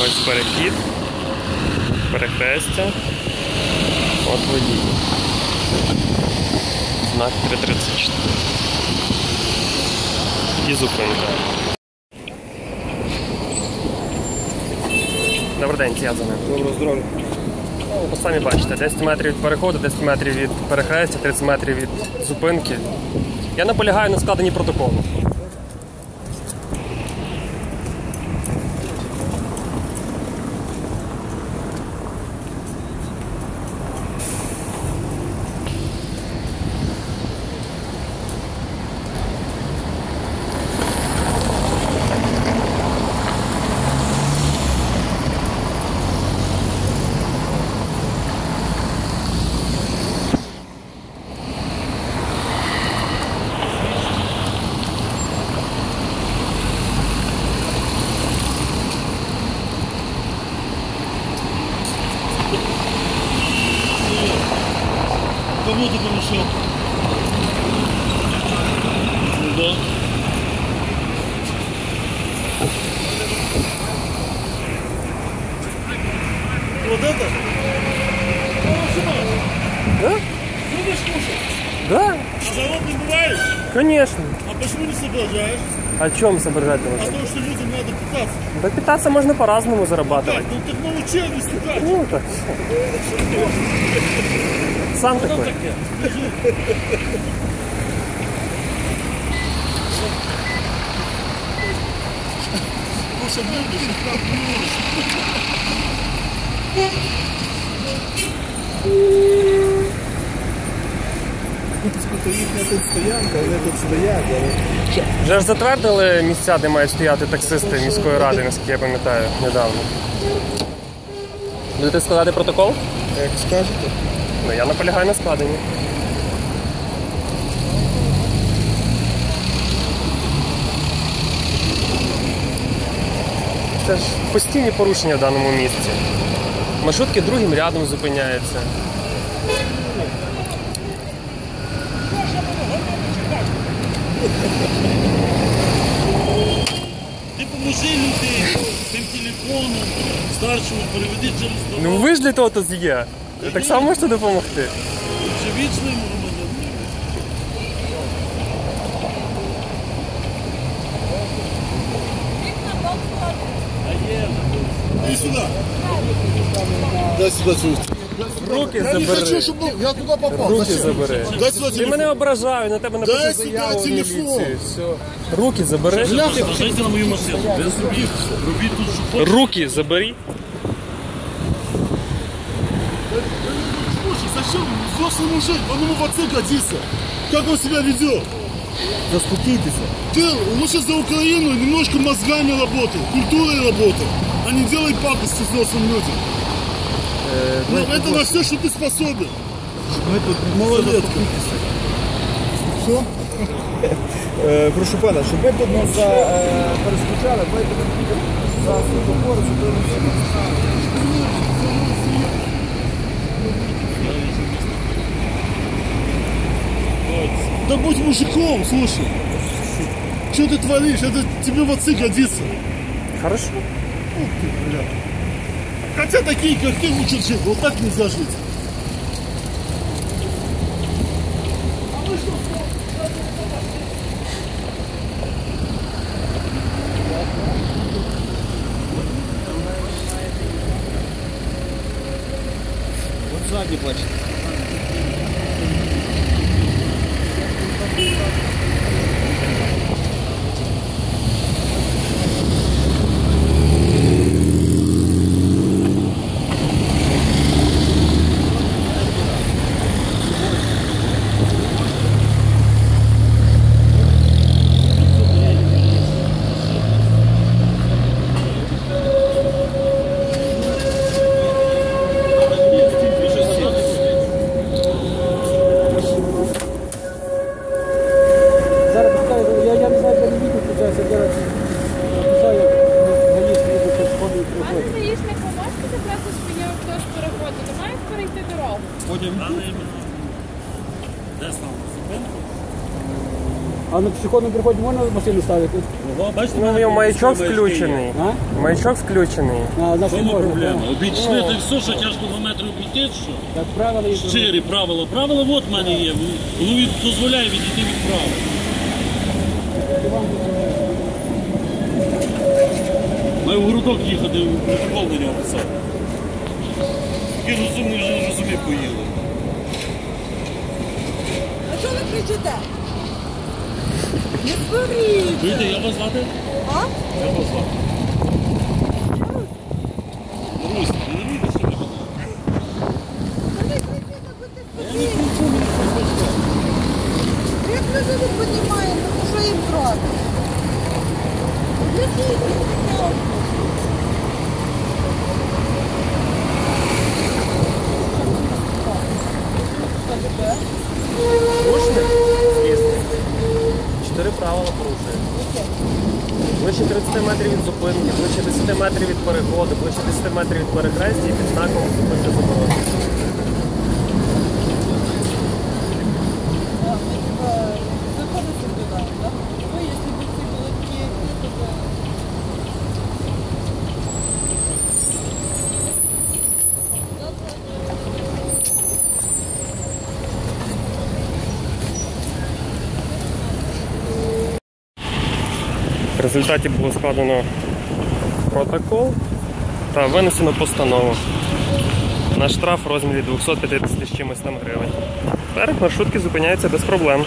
Ось перехід. Перехрестя. От водій. Знак 334. І зупинка. Добрий день, я за ним. Добро здоров'я. Ну, самі бачите, 10 метрів від переходу, 10 метрів від перехрестя, 30 метрів від зупинки. Я наполягаю на складенні протоколу. Помешал? Ну да. Вот это? Да? Любишь кушать? Да, А голодный бываешь? конечно. А почему не соображаешь? О чем соображать А нужно? то, что людям надо питаться. Да питаться можно по-разному Так, зарабатывать. ну так научи, а не стукать. Ну, так. Сам такой. Їхня тут стоянка, вони тут стоять, але... Вже ж затвердили місця, де мають стояти таксисти міської ради, наскільки я пам'ятаю, недавно. Будете складати протокол? Як скажете? Ну, я наполягаю на складенні. Це ж постійні порушення в даному місці. Маршрутки другим рядом зупиняються. Ти поможи людині тим телефоном, старшому переведи через Ну дорогу. ви ж для того тут є. Ви так само можете допомогти. Чи вічним громадянином? Иди сюда. Дай сюда свою. Руки Я не забери. хочу, чтобы я туда попал. Руки Зачем? забери. Дай сюда Ти телефон. мене ображаю, на тебе Дай напишу сюди заяву в телефон. міліцію. Все. Руки забери. Сажайте на мою машину. Без рубів. Рубіть тут, що хочете. Руки забери. Зачем взрослый мужик? Он ему в отцы годится. Как он себя ведет? Заспокійтеся. Ты лучше за Украину немножко мозгами работай, культурой работай, а не делай пакости взрослым людям. Ну, это на все, что ты способен. Ми тут Малолетка. Що? Е, прошу пана, щоб ви тут не за, е, перескочали, ми тут за світлофор, щоб ви не будь мужиком, слушай. Что ты творишь? Это тебе в отцы годится. Хорошо. Хотя такие, как ты, учат жить. Вот так нельзя жить. От ззаді бачите. Можете забрати своє авто з переходу? Немає перейти дорогу. Де стало? Зупинку? А на пішохідному переході можна машину ставити? Ого, бачите, Ну, його маячок включений. А? Маячок включений. А, значить можна. проблема? Обійшли так все, що тяжко 2 метри обійти, що? Так, правила є. Щирі правила. Правила от в мене є. Воно від, дозволяє відійти від правил. Городок їхати, протокол на нього писати. Такі розумні вже розумі поїли. А що ви кричите? Не зберіть! Чуєте, я вас звати? А? Я вас звати. Русь, не вірите, що ви мене? Та не кричите, будьте спокійні. Як люди не піднімають, ну що їм? Які 10 метрів від зупинки, ближче 10 метрів від переходу, ближче 10 метрів від перехрестя і під знаком зупинки заборонено. В результаті було складено протокол та винесено постанову на штраф в розмірі 250 з чимось там гривень. Тепер маршрутки зупиняються без проблем.